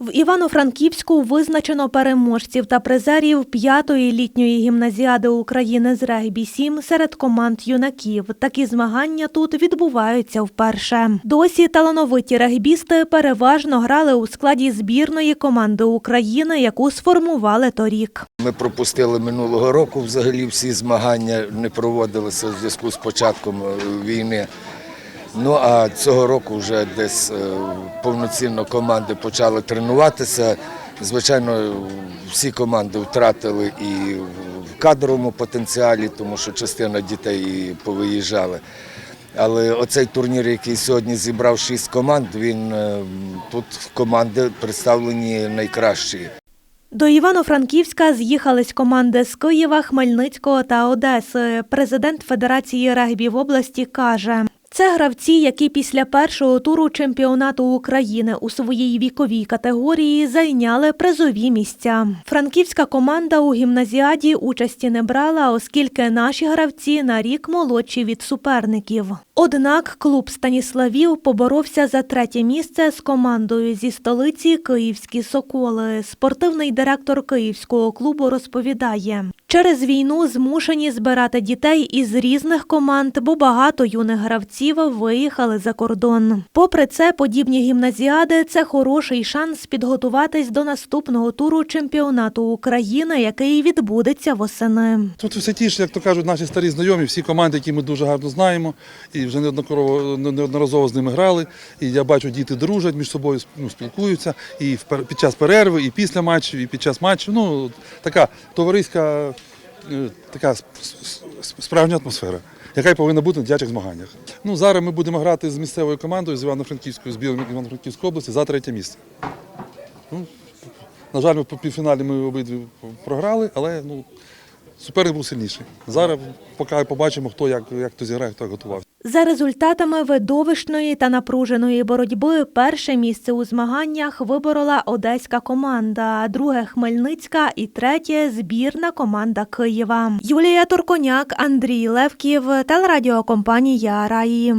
В Івано-Франківську визначено переможців та призерів п'ятої літньої гімназіади України з регбі 7 серед команд юнаків. Такі змагання тут відбуваються вперше. Досі талановиті регбісти переважно грали у складі збірної команди України, яку сформували торік. Ми пропустили минулого року взагалі всі змагання не проводилися в зв'язку з початком е, війни. Ну а цього року вже десь е, повноцінно команди почали тренуватися. Звичайно, всі команди втратили і в кадровому потенціалі, тому що частина дітей повиїжджали. Але оцей турнір, який сьогодні зібрав шість команд, він е, тут команди представлені найкращі. До Івано-Франківська з'їхались команди з Києва, Хмельницького та Одеси. Президент Федерації регбі в області каже. Це гравці, які після першого туру чемпіонату України у своїй віковій категорії зайняли призові місця. Франківська команда у гімназіаді участі не брала, оскільки наші гравці на рік молодші від суперників. Однак клуб Станіславів поборовся за третє місце з командою зі столиці Київські Соколи. Спортивний директор київського клубу розповідає. Через війну змушені збирати дітей із різних команд, бо багато юних гравців виїхали за кордон. Попри це, подібні гімназіади це хороший шанс підготуватись до наступного туру чемпіонату України, який відбудеться восени. Тут все ті ж, як то кажуть, наші старі знайомі, всі команди, які ми дуже гарно знаємо, і вже неоднократно неодноразово з ними грали. І я бачу, діти дружать між собою, ну, спілкуються і під час перерви, і після матчів, і під час матчів. Ну така товариська, така с- с- справжня атмосфера. Яка й повинна бути на дитячих змаганнях. Ну, зараз ми будемо грати з місцевою командою з Івано-Франківської білої Івано-Франківської області за третє місце. Ну, на жаль, по півфіналі ми обидві програли, але ну, суперник був сильніший. Зараз поки побачимо, хто як, як хто зіграє, хто як готувався. За результатами видовищної та напруженої боротьби перше місце у змаганнях виборола одеська команда, друге Хмельницька і третє збірна команда Києва. Юлія Турконяк, Андрій Левків, телерадіокомпанія Раї.